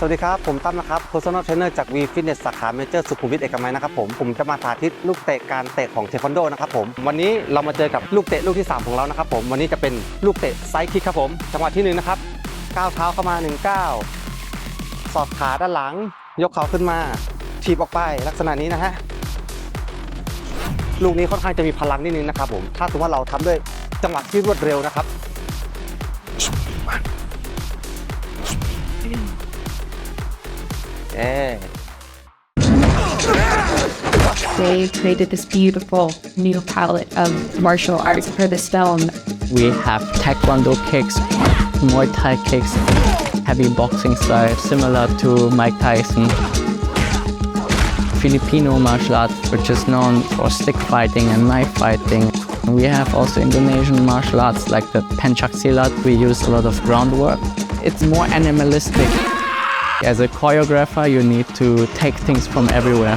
สวัสดีครับ ผมตั้มนะครับ Personal Trainer จาก V Fitness สาขาเมเจอร์สุขุมวิทเอกมัยนะครับผมผมจะมาสาธิตลูกเตะการเตะของเทควันโดนะครับผมวันนี้เรามาเจอกับลูกเตะลูกที่ 3 ของเรานะครับผมวันนี้จะเป็นลูกเตะไซด์คิกครับผมจังหวะที่หนึ่งนะครับก้าวเท้าเข้ามา1ก้าวสอดขาด้านหลัง ยกเขาขึ้นมาทีบออกไปลักษณะนี้นะฮะลูกนี้ค่อนข้างจะมีพลังนิดนึงนะครับผมถ้าสมมติว่าเราทำด้วยจังหวะที่รวดเร็วนะครับ They created this beautiful new palette of martial arts for this film. We have taekwondo kicks, muay thai kicks, heavy boxing style similar to Mike Tyson. Filipino martial arts, which is known for stick fighting and knife fighting. We have also Indonesian martial arts like the pencak silat. We use a lot of groundwork. It's more animalistic. As a choreographer, you need to take things from everywhere.